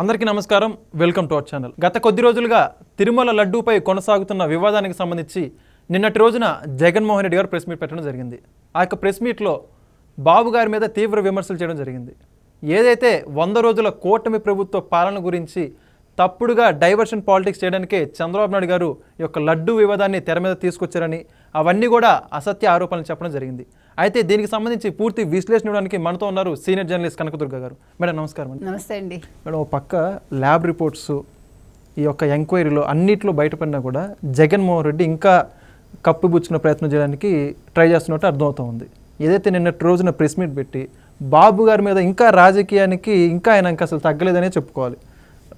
అందరికీ నమస్కారం. Welcome to our channel. గత కొద్ది రోజులుగా తిరుమల లడ్డూపై కొనసాగుతున్న వివాదానికి సంబంధించి నిన్నటి రోజున జగన్మోహన్ రెడ్డి గారు ప్రెస్ మీట్ పెట్టడం జరిగింది. ఆ యొక్క ప్రెస్ మీట్లో బాబు గారి మీద తీవ్ర విమర్శలు చేయడం జరిగింది. ఏదైతే వంద రోజుల కూటమి ప్రభుత్వ పాలన గురించి తప్పుడుగా డైవర్షన్ పాలిటిక్స్ చేయడానికే చంద్రబాబు నాయుడు గారు ఈ యొక్క లడ్డూ వివాదాన్ని తెర మీద తీసుకొచ్చారని అవన్నీ కూడా అసత్య ఆరోపణలు చెప్పడం జరిగింది. అయితే దీనికి సంబంధించి పూర్తి విశ్లేషణ ఇవ్వడానికి మనతో ఉన్నారు సీనియర్ జర్నలిస్ట్ కనకదుర్గ గారు. మేడం నమస్కారం అండి. నమస్తే అండి. మేడం ఒక పక్క ల్యాబ్ రిపోర్ట్స్ ఈ యొక్క ఎంక్వైరీలో అన్నిట్లో బయటపడినా కూడా జగన్మోహన్ రెడ్డి ఇంకా కప్పిపుచ్చుకునే ప్రయత్నం చేయడానికి ట్రై చేస్తున్నట్టు అర్థమవుతా ఉంది. ఏదైతే నిన్నటి రోజున ప్రెస్ మీట్ పెట్టి బాబు గారి మీద ఇంకా రాజకీయానికి ఇంకా ఆయన ఇంకా అసలు తగ్గలేదనే చెప్పుకోవాలి.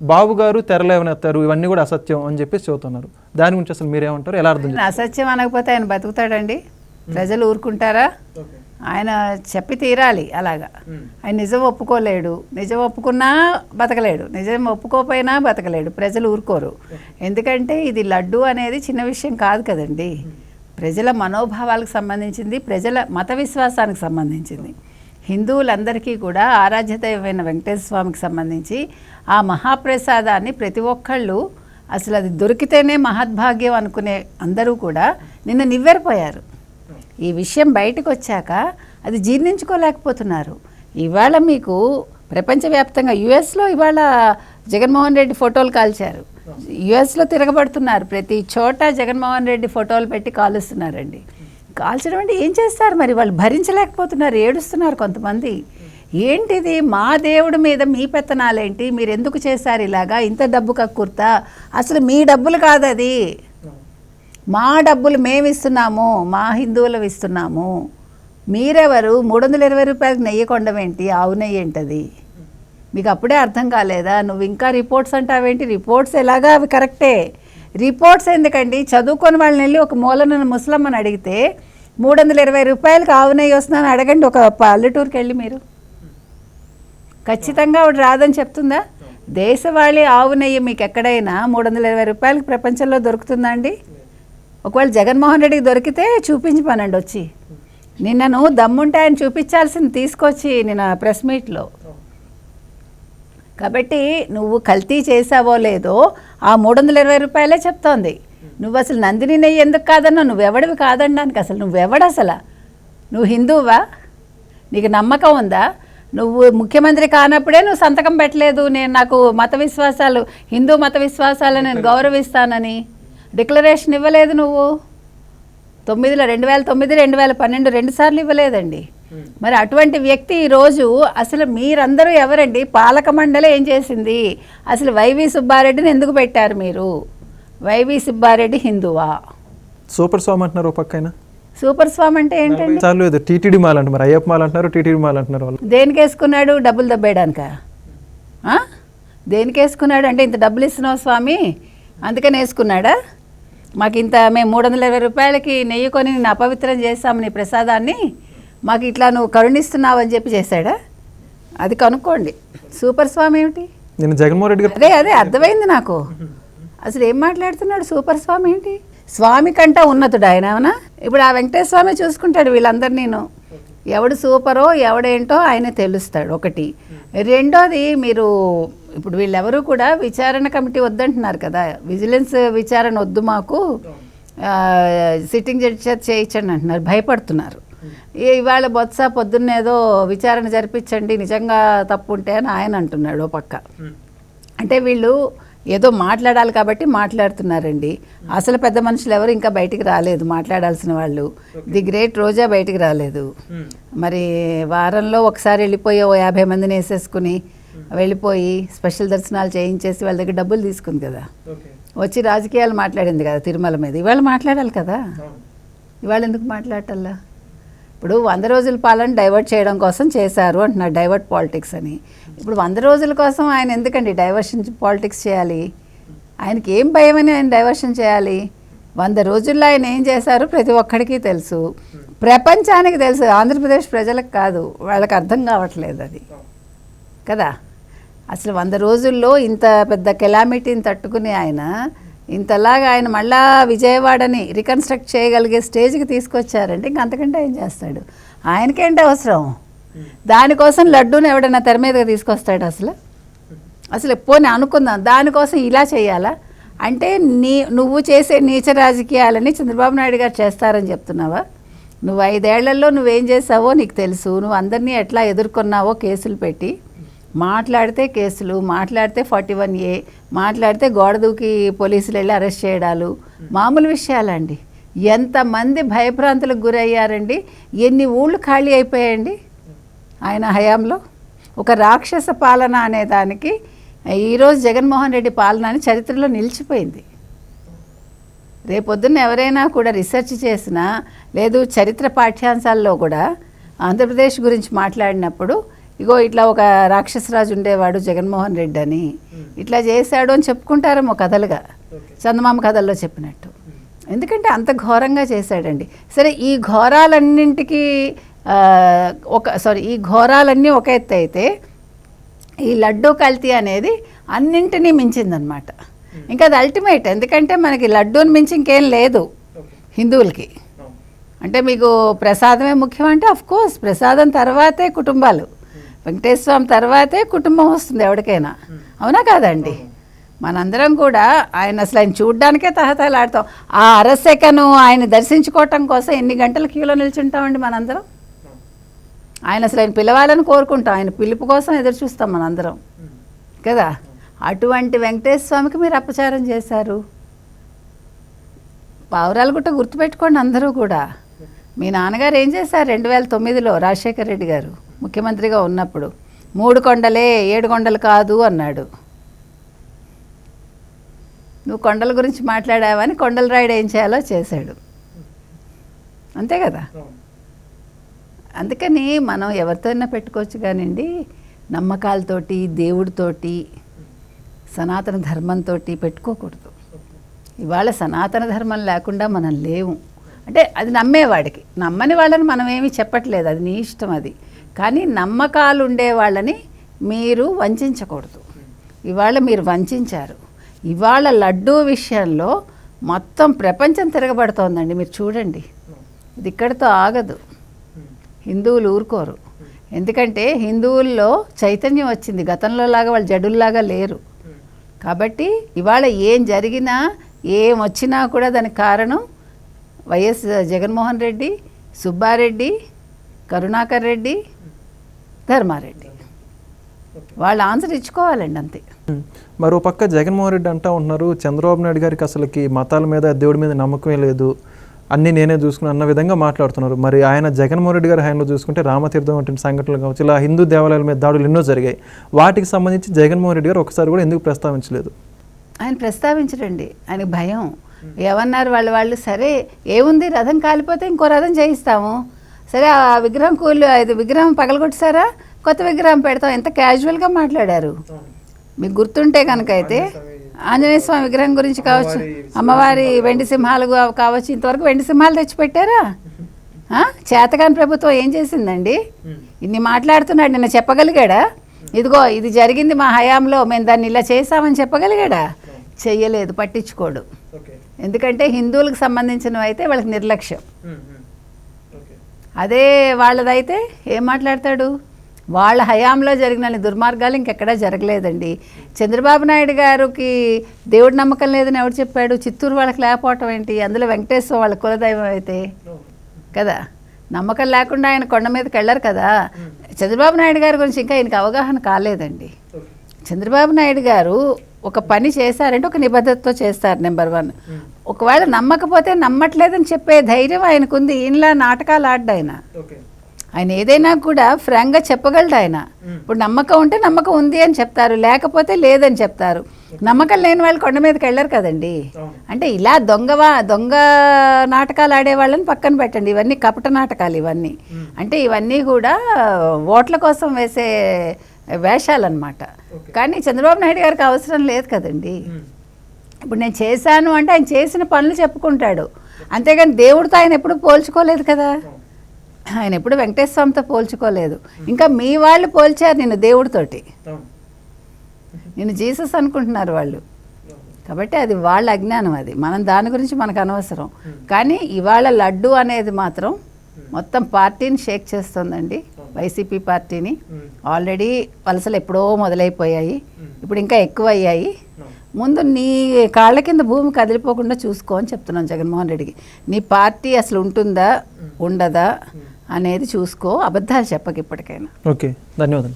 బాబు గారు తెరలేవనెత్తారు ఇవన్నీ కూడా అసత్యం అని చెప్పేసి చెబుతున్నారు. దాని గురించి అసలు మీరేమంటారు? ఎలా అర్థం అసత్యం అనకపోతే ఆయన బతుకుతాడండి. ప్రజలు ఊరుకుంటారా? ఆయన చెప్పి తీరాలి అలాగా. ఆయన నిజం ఒప్పుకోలేడు. నిజం ఒప్పుకున్నా బతకలేడు. నిజం ఒప్పుకోపోయినా బతకలేడు. ప్రజలు ఊరుకోరు. ఎందుకంటే ఇది లడ్డు అనేది చిన్న విషయం కాదు కదండి. ప్రజల మనోభావాలకు సంబంధించింది ప్రజల మత విశ్వాసానికి సంబంధించింది. హిందువులందరికీ కూడా ఆరాధ్య దైవమైన వెంకటేశ్వర స్వామికి సంబంధించి ఆ మహాప్రసాదాన్ని ప్రతి ఒక్కళ్ళు అసలు అది దొరికితేనే మహద్భాగ్యం అనుకునే అందరూ కూడా నిన్న నివ్వెరపోయారు. ఈ విషయం బయటకు వచ్చాక అది జీర్ణించుకోలేకపోతున్నారు. ఇవాళ మీకు ప్రపంచవ్యాప్తంగా యుఎస్లో ఇవాళ జగన్మోహన్ రెడ్డి ఫోటోలు కాల్చారు. యుఎస్లో తిరగబడుతున్నారు. ప్రతి చోట జగన్మోహన్ రెడ్డి ఫోటోలు పెట్టి కాలుస్తున్నారండి. కాల్చడం అంటే ఏం చేస్తారు మరి? వాళ్ళు భరించలేకపోతున్నారు ఏడుస్తున్నారు కొంతమంది. ఏంటిది? మా దేవుడి మీద మీ పెత్తనాలేంటి? మీరు ఎందుకు చేశారు ఇలాగా? ఇంత డబ్బు కక్కుర్తా? అసలు మీ డబ్బులు కాదు అది మా డబ్బులు మేము ఇస్తున్నాము మా హిందువులు ఇస్తున్నాము. మీరెవరు? మూడు వందల ఇరవై రూపాయలకు నెయ్యి కొండమేంటి ఆవు నెయ్యి ఏంటది? మీకు అప్పుడే అర్థం కాలేదా? నువ్వు ఇంకా రిపోర్ట్స్ అంటావేంటి రిపోర్ట్స్ ఎలాగా? అవి కరెక్టే. రిపోర్ట్స్ ఎందుకండి? చదువుకొని వాళ్ళని వెళ్ళి ఒక మూలన ముసలమ్మని అడిగితే మూడు వందల ఇరవై రూపాయలకు ఆవు నెయ్యి వస్తున్నాను అడగండి. ఒక పల్లెటూరుకి వెళ్ళి మీరు. ఖచ్చితంగా ఆవిడ రాదని చెప్తుందా? దేశవాళీ ఆవు నెయ్యి మీకు ఎక్కడైనా మూడు వందల ఇరవై రూపాయలకు ప్రపంచంలో దొరుకుతుందా అండి? ఒకవేళ జగన్మోహన్ రెడ్డికి దొరికితే చూపించమనండి వచ్చి. నిన్నను దమ్ముంటే ఆయన చూపించాల్సింది తీసుకొచ్చి నిన్న ప్రెస్ మీట్లో. కాబట్టి నువ్వు కల్తీ చేసావో లేదో ఆ మూడు వందల ఇరవై రూపాయలే చెప్తోంది. నువ్వు అసలు నందిని నెయ్యి ఎందుకు కాదన్నా? నువ్వెవడివి కాదనడానికి అసలు. నువ్వెవడు అసలు? నువ్వు హిందువా? నీకు నమ్మకం ఉందా? నువ్వు ముఖ్యమంత్రి కానప్పుడే నువ్వు సంతకం పెట్టలేదు. నేను నాకు మత విశ్వాసాలు హిందూ మత విశ్వాసాలు నేను గౌరవిస్తానని. డిక్లరేషన్ ఇవ్వలేదు నువ్వు. తొమ్మిదిలో రెండు వేల తొమ్మిది రెండు వేల పన్నెండు రెండు సార్లు ఇవ్వలేదండి. మరి అటువంటి వ్యక్తి ఈరోజు అసలు మీరందరూ ఎవరండి? పాలక మండలి ఏం చేసింది? అసలు వైవి సుబ్బారెడ్డిని ఎందుకు పెట్టారు మీరు? వైవి సుబ్బారెడ్డి హిందువా? సూపర్ స్వామి అంటున్నారు పక్కన. సూపర్ స్వామి అంటే ఏంటండి? చాలు ఏదో టీటీడీ మాల్ అంటారు మరి అయ్యప్ప మాల్ అంటున్నారు టీటీడీ మాల్ అంటున్నారు వాళ్ళు. దేనికి వేసుకున్నాడు డబ్బులు దబ్బేయడానిక? దేనికి వేసుకున్నాడు అంటే ఇంత డబ్బులు ఇస్తున్నావు స్వామి అందుకని వేసుకున్నాడా? మాకు ఇంత మేము మూడు వందల ఇరవై రూపాయలకి నెయ్యి కొని నేను అపవిత్రం చేస్తాము నీ ప్రసాదాన్ని మాకు ఇట్లా నువ్వు కరుణిస్తున్నావు అని చెప్పి చేశాడా? అది కనుక్కోండి. సూపర్ స్వామి ఏమిటి? నేను జగన్మోహన్ రెడ్డి గారు అదే అదే అర్థమైంది నాకు. అసలు ఏం మాట్లాడుతున్నాడు సూపర్ స్వామి ఏంటి స్వామి కంటే ఉన్నతుడు ఆయన అవునా? ఇప్పుడు ఆ వెంకటేశ్వర స్వామి చూసుకుంటాడు వీళ్ళందరు నేను ఎవడు సూపరో ఎవడేంటో ఆయన తెలుస్తాడు ఒకటి. రెండోది మీరు ఇప్పుడు వీళ్ళెవరూ కూడా విచారణ కమిటీ వద్దంటున్నారు కదా. విజిలెన్స్ విచారణ వద్దు మాకు. సిట్టింగ్ జడ్జి చేత చేయించండి అంటున్నారు. భయపడుతున్నారు. ఇవాళ బొత్స పొద్దున్నేదో విచారణ జరిపించండి. నిజంగా తప్పు ఉంటే అని ఆయన అంటున్నాడు ఓ పక్క. అంటే వీళ్ళు ఏదో మాట్లాడాలి కాబట్టి మాట్లాడుతున్నారండి. అసలు పెద్ద మనుషులు ఎవరు ఇంకా బయటికి రాలేదు మాట్లాడాల్సిన వాళ్ళు. ది గ్రేట్ రోజా బయటికి రాలేదు. మరి వారంలో ఒకసారి వెళ్ళిపోయి ఓ యాభై మందిని వేసేసుకుని వెళ్ళిపోయి స్పెషల్ దర్శనాలు చేయించేసి వాళ్ళ దగ్గర డబ్బులు తీసుకుంది కదా. వచ్చి రాజకీయాలు మాట్లాడింది కదా తిరుమల మీద. ఇవాళ మాట్లాడాలి కదా. ఇవాళ ఎందుకు మాట్లాడటల్లా ఇప్పుడు వంద రోజుల పాలన డైవర్ట్ చేయడం కోసం చేశారు అంటున్నారు డైవర్ట్ పాలిటిక్స్ అని. ఇప్పుడు వంద రోజుల కోసం ఆయన ఎందుకండి డైవర్షన్ పాలిటిక్స్ చేయాలి? ఆయనకి ఏం భయం అని ఆయన డైవర్షన్ చేయాలి? వంద రోజుల్లో ఆయన ఏం చేశారు? ప్రతి ఒక్కడికి తెలుసు. ప్రపంచానికి తెలుసు. ఆంధ్రప్రదేశ్ ప్రజలకు కాదు. వాళ్ళకి అర్థం కావట్లేదు అది. కదా? అసలు వంద రోజుల్లో ఇంత పెద్ద కెలామిటీని తట్టుకుని ఆయన ఇంతలాగా ఆయన మళ్ళా విజయవాడని రికన్స్ట్రక్ట్ చేయగలిగే స్టేజ్కి తీసుకొచ్చారంటే ఇంక అంతకంటే ఏం చేస్తాడు? ఆయనకేంటి అవసరం? దానికోసం లడ్డూని ఎవడన్నా తెర మీదగా తీసుకొస్తాడు అసలు? అసలు పోనీ అనుకుందాం దానికోసం ఇలా చేయాలా? అంటే నీ నువ్వు చేసే నీచ రాజకీయాలని చంద్రబాబు నాయుడు గారు చేస్తారని చెప్తున్నావా? నువ్వు ఐదేళ్ళలో నువ్వేం చేసావో నీకు తెలుసు. నువ్వు అందరినీ ఎట్లా ఎదుర్కొన్నావో కేసులు పెట్టి. మాట్లాడితే కేసులు మాట్లాడితే ఫార్టీ వన్ ఏ మాట్లాడితే గోడ దూకి పోలీసులు వెళ్ళి అరెస్ట్ చేయడాలు. మామూలు విషయాలండి. ఎంతమంది భయభ్రాంతులకు గురయ్యారండి? ఎన్ని ఊళ్ళు ఖాళీ అయిపోయాయండి? ఆయన హయాంలో ఒక రాక్షస పాలన అనే దానికి ఈరోజు జగన్మోహన్ రెడ్డి పాలన అని చరిత్రలో నిలిచిపోయింది. రేపొద్దున్న ఎవరైనా కూడా రీసెర్చ్ చేసినా లేదు చరిత్ర పాఠ్యాంశాల్లో కూడా ఆంధ్రప్రదేశ్ గురించి మాట్లాడినప్పుడు ఇగో ఇట్లా ఒక రాక్షసరాజు ఉండేవాడు జగన్మోహన్ రెడ్డి అని. ఇట్లా చేశాడు అని చెప్పుకుంటారేమో కథలుగా. చందమామ కథల్లో చెప్పినట్టు. ఎందుకంటే అంత ఘోరంగా చేశాడండి. సరే ఈ ఘోరాలన్నింటికి ఒక సారీ ఈ ఘోరాలన్నీ ఒక ఎత్తు అయితే ఈ లడ్డూ కల్తీ అనేది అన్నింటినీ మించిందనమాట ఇంకా అది అల్టిమేట్ ఎందుకంటే మనకి లడ్డూని మించి ఇంకేం లేదు హిందువులకి. అంటే మీకు ప్రసాదమే ముఖ్యం అంటే అఫ్ కోర్స్ ప్రసాదం తర్వాతే కుటుంబాలు. వెంకటేశ్వర స్వామి తర్వాతే కుటుంబం వస్తుంది ఎవరికైనా. అవునా కాదండి? మనందరం కూడా ఆయన అసలు ఆయన చూడ్డానికే తహతలాడతాం ఆ అరసెకను ఆయన దర్శించుకోవటం కోసం ఎన్ని గంటల క్యూలో నిల్చుంటామండి మనందరం? ఆయన అసలు ఆయన పిలవాలని కోరుకుంటాం. ఆయన పిలుపు కోసం ఎదురు చూస్తాం మనందరం. కదా? అటువంటి వెంకటేశ్వర స్వామికి మీరు అపచారం చేశారు. పావురాలు గుట్ట గుర్తుపెట్టుకోండి అందరూ కూడా. మీ నాన్నగారు ఏం చేశారు? రెండు వేల తొమ్మిదిలో రాజశేఖర రెడ్డి గారు ముఖ్యమంత్రిగా ఉన్నప్పుడు. మూడు కొండలే ఏడు కొండలు కాదు అన్నాడు. నువ్వు కొండల గురించి మాట్లాడావని కొండల రాయుడు ఏం చేయాలో చేశాడు. అంతే కదా? అందుకని మనం ఎవరితోనైనా పెట్టుకోవచ్చు కానివ్వండి నమ్మకాలతోటి దేవుడితోటి సనాతన ధర్మంతో పెట్టుకోకూడదు. ఇవాళ సనాతన ధర్మం లేకుండా మనం లేవు. అంటే అది నమ్మేవాడికి. నమ్మని వాళ్ళని మనం ఏమీ చెప్పట్లేదు. అది నీ ఇష్టం అది. కానీ నమ్మకాలు ఉండే వాళ్ళని మీరు వంచకూడదు. ఇవాళ మీరు వంచారు. ఇవాళ లడ్డూ విషయంలో మొత్తం ప్రపంచం తిరగబడుతోందండి. మీరు చూడండి. ఇది ఇక్కడితో ఆగదు. హిందువులు ఊరుకోరు. ఎందుకంటే హిందువుల్లో చైతన్యం వచ్చింది. గతంలో లాగా వాళ్ళు జడుల్లాగా లేరు. కాబట్టి ఇవాళ ఏం జరిగినా ఏం వచ్చినా కూడా దానికి కారణం వైఎస్ జగన్మోహన్ రెడ్డి సుబ్బారెడ్డి కరుణాకర్ రెడ్డి ధర్మారెడ్డి. వాళ్ళు ఆన్సర్ ఇచ్చుకోవాలండి అంతే. మరో పక్క జగన్మోహన్ రెడ్డి అంటా ఉంటున్నారు చంద్రబాబు నాయుడు గారికి అసలుకి మతాల మీద దేవుడి మీద నమ్మకమే లేదు. అన్నీ నేనే చూసుకుని అన్న విధంగా మాట్లాడుతున్నారు. మరి ఆయన జగన్మోహన్ రెడ్డి గారి హయాంలో చూసుకుంటే రామతీర్థం వంటి సంఘటనలు కావచ్చు ఇలా హిందూ దేవాలయాల మీద దాడులు ఎన్నో జరిగాయి. వాటికి సంబంధించి జగన్మోహన్ రెడ్డి గారు ఒకసారి కూడా ఎందుకు ప్రస్తావించలేదు? ఆయన ప్రస్తావించరండి ఆయన భయం. ఏమన్నారు వాళ్ళ? వాళ్ళు సరే ఏముంది? రథం కాలిపోతే ఇంకో రథం చేయిస్తాము. సరే ఆ విగ్రహం కూలి ఐదు విగ్రహం పగలగొట్టారా కొత్త విగ్రహం పెడతాం. ఎంత క్యాజువల్గా మాట్లాడారు. మీకు గుర్తుంటే కనుక అయితే. ఆంజనేయ స్వామి విగ్రహం గురించి కావచ్చు. అమ్మవారి వెండి సింహాలు కావచ్చు. ఇంతవరకు వెండి సింహాలు తెచ్చిపెట్టారా? చేతకాని ప్రభుత్వం ఏం చేసిందండి? ఇన్ని మాట్లాడుతున్నాడు నిన్న చెప్పగలిగాడా? ఇదిగో ఇది జరిగింది మా హయాంలో మేము దాన్ని ఇలా చేసామని చెప్పగలిగాడా? చెయ్యలేదు పట్టించుకోడు. ఎందుకంటే హిందువులకు సంబంధించినవి అయితే వాళ్ళకి నిర్లక్ష్యం. అదే వాళ్ళదైతే ఏం మాట్లాడతాడు? వాళ్ళ హయాంలో జరిగిన దుర్మార్గాలు ఇంకెక్కడా జరగలేదండి. చంద్రబాబు నాయుడు గారికి దేవుడి నమ్మకం లేదని ఎవడు చెప్పాడు? చిత్తూరు వాళ్ళకి లేకపోవటం ఏంటి? అందులో వెంకటేశ్వర వాళ్ళ కులదైవం అయితే కదా? నమ్మకం లేకుండా ఆయన కొండ మీదకి వెళ్ళరు కదా? చంద్రబాబు నాయుడు గారి గురించి ఇంకా ఆయనకి అవగాహన కాలేదండి. చంద్రబాబు నాయుడు గారు ఒక పని చేశారంటే ఒక నిబద్ధతతో చేస్తారు నెంబర్ వన్. ఒకవేళ నమ్మకపోతే నమ్మట్లేదని చెప్పే ధైర్యం ఆయనకుంది. ఈయనలా నాటకాలు ఆడ్డాయన. ఆయన ఏదైనా కూడా ఫ్రాంక్గా చెప్పగలడు ఆయన. ఇప్పుడు నమ్మకం ఉంటే నమ్మకం ఉంది అని చెప్తారు లేకపోతే లేదని చెప్తారు. నమ్మకం లేని వాళ్ళు కొండ మీదకి వెళ్ళరు కదండి. అంటే ఇలా దొంగవా దొంగ నాటకాలు ఆడే వాళ్ళని పక్కన పెట్టండి. ఇవన్నీ కపట నాటకాలు ఇవన్నీ. అంటే ఇవన్నీ కూడా ఓట్ల కోసం వేసే వేషాలన్నమాట. కానీ చంద్రబాబు నాయుడు గారికి అవసరం లేదు కదండి. ఇప్పుడు నేను చేశాను అంటే ఆయన చేసిన పనులు చెప్పుకుంటాడు. అంతేగాని దేవుడితో ఆయన ఎప్పుడు పోల్చుకోలేదు కదా. ఆయన ఎప్పుడు వెంకటేశ్వర స్వామితో పోల్చుకోలేదు. ఇంకా మీ వాళ్ళు పోల్చారు నిన్ను దేవుడితోటి. నిన్ను జీసస్ అనుకుంటున్నారు వాళ్ళు. కాబట్టి అది వాళ్ళ అజ్ఞానం అది. మనం దాని గురించి మనకు అనవసరం. కానీ ఇవాళ లడ్డు అనేది మాత్రం మొత్తం పార్టీని షేక్ చేస్తుందండి. వైసీపీ పార్టీని. ఆల్రెడీ వలసలు ఎప్పుడో మొదలైపోయాయి. ఇప్పుడు ఇంకా ఎక్కువ అయ్యాయి ముందు నీ కాళ్ళ కింద భూమి కదిలిపోకుండా చూసుకో అని చెప్తున్నాను జగన్మోహన్ రెడ్డికి. నీ పార్టీ అసలు ఉంటుందా? ఉండదా? అనేది చూసుకో. అబద్ధాలు చెప్పక ఇప్పటికైనా. ఓకే. ధన్యవాదాలు.